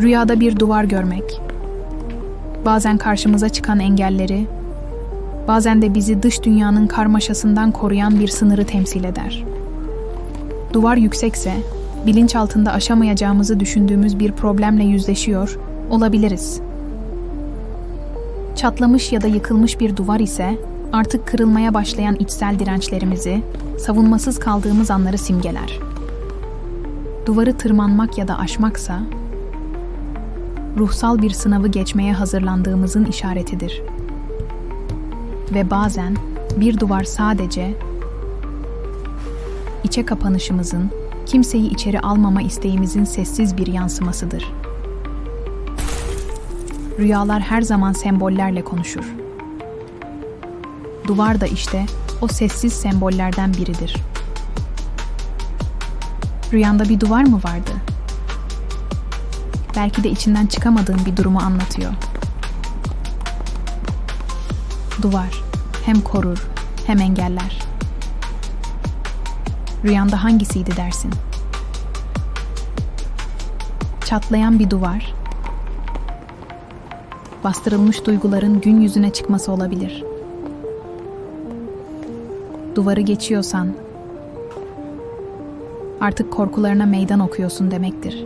Rüyada bir duvar görmek. Bazen karşımıza çıkan engelleri, bazen de bizi dış dünyanın karmaşasından koruyan bir sınırı temsil eder. Duvar yüksekse, bilinç altında aşamayacağımızı düşündüğümüz bir problemle yüzleşiyor olabiliriz. Çatlamış ya da yıkılmış bir duvar ise artık kırılmaya başlayan içsel dirençlerimizi, savunmasız kaldığımız anları simgeler. Duvarı tırmanmak ya da aşmaksa ruhsal bir sınavı geçmeye hazırlandığımızın işaretidir. Ve bazen bir duvar sadece içe kapanışımızın, kimseyi içeri almama isteğimizin sessiz bir yansımasıdır. Rüyalar her zaman sembollerle konuşur. Duvar da işte o sessiz sembollerden biridir. Rüyanda bir duvar mı vardı? Belki de içinden çıkamadığın bir durumu anlatıyor. Duvar hem korur hem engeller. Rüyanda hangisiydi dersin? Çatlayan bir duvar, bastırılmış duyguların gün yüzüne çıkması olabilir. Duvarı geçiyorsan, artık korkularına meydan okuyorsun demektir.